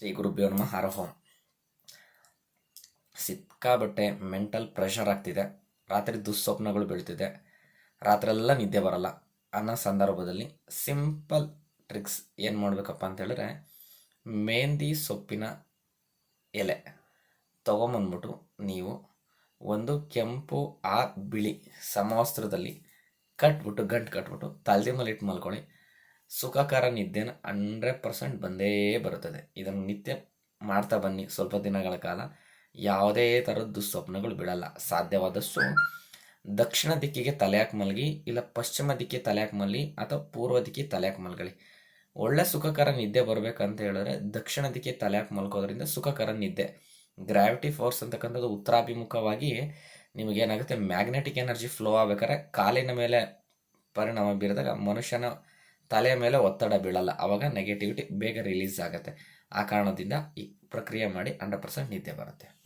ಶ್ರೀ ಗುರುಭ್ಯೋ ನಮಃ. ಓಂ ಸಿಕ್ಕಾಬಟ್ಟೆ ಮೆಂಟಲ್ ಪ್ರೆಷರ್ ಆಗ್ತಿದೆ. ರಾತ್ರಿ ದುಸ್ವಪ್ನಗಳು ಬೀಳ್ತಿದೆ. ರಾತ್ರೆಲ್ಲ ನಿದ್ದೆ ಬರಲ್ಲ. ಅನ್ನೋ ಸಂದರ್ಭದಲ್ಲಿ ಸಿಂಪಲ್ ಟ್ರಿಕ್ಸ್ ಏನು ಮಾಡಬೇಕಪ್ಪ ಅಂತ ಹೇಳಿದ್ರೆ ಮೆಹಂದಿ ಸೊಪ್ಪಿನ ಎಲೆ ತೊಗೊಂಬಂದ್ಬಿಟ್ಟು ನೀವು ಒಂದು ಕೆಂಪು ಆ ಬಿಳಿ ಸಮವಸ್ತ್ರದಲ್ಲಿ ಕಟ್ಬಿಟ್ಟು, ಗಂಟು ಕಟ್ಬಿಟ್ಟು ತಲೆದಿ ಮೇಲೆ ಇಟ್ಟು ಮಲ್ಕೊಳ್ಳಿ. ಸುಖಕರ ನಿದ್ದೆನ ಹಂಡ್ರೆಡ್ ಪರ್ಸೆಂಟ್ ಬಂದೇ ಬರುತ್ತದೆ. ಇದನ್ನು ನಿತ್ಯ ಮಾಡ್ತಾ ಬನ್ನಿ ಸ್ವಲ್ಪ ದಿನಗಳ ಕಾಲ. ಯಾವುದೇ ಥರದ ದುಸ್ವಪ್ನಗಳು ಬಿಡಲ್ಲ. ಸಾಧ್ಯವಾದಷ್ಟು ದಕ್ಷಿಣ ದಿಕ್ಕಿಗೆ ತಲೆ ಹಾಕಿ ಮಲಗಿ, ಇಲ್ಲ ಪಶ್ಚಿಮ ದಿಕ್ಕಿಗೆ ತಲೆ ಹಾಕಿ ಮಲಗಿ, ಅಥವಾ ಪೂರ್ವ ದಿಕ್ಕಿಗೆ ತಲೆ ಮಲಗಲಿ ಒಳ್ಳೆ ಸುಖಕರ ನಿದ್ದೆ ಬರಬೇಕಂತ ಹೇಳಿದ್ರೆ ದಕ್ಷಿಣ ದಿಕ್ಕಿಗೆ ತಲೆ ಹಾಕಿ ಮಲ್ಕೋದ್ರಿಂದ ಸುಖಕರ ನಿದ್ದೆ. ಗ್ರಾವಿಟಿ ಫೋರ್ಸ್ ಅಂತಕ್ಕಂಥದ್ದು ಉತ್ತರಾಭಿಮುಖವಾಗಿ ನಿಮಗೇನಾಗುತ್ತೆ ಮ್ಯಾಗ್ನೆಟಿಕ್ ಎನರ್ಜಿ ಫ್ಲೋ ಆಗ್ಬೇಕಾದ್ರೆ ಕಾಲಿನ ಮೇಲೆ ಪರಿಣಾಮ ಬೀರಿದಾಗ ಮನುಷ್ಯನ ತಲೆಯ ಮೇಲೆ ಒತ್ತಡ ಬೀಳಲ್ಲ ಆವಾಗ ನೆಗೆಟಿವಿಟಿ ಬೇಗ ರಿಲೀಸ್ ಆಗುತ್ತೆ. ಆ ಕಾರಣದಿಂದ ಈ ಪ್ರಕ್ರಿಯೆ ಮಾಡಿ ಹಂಡ್ರೆಡ್ ಪರ್ಸೆಂಟ್ ನಿದ್ದೆ ಬರುತ್ತೆ.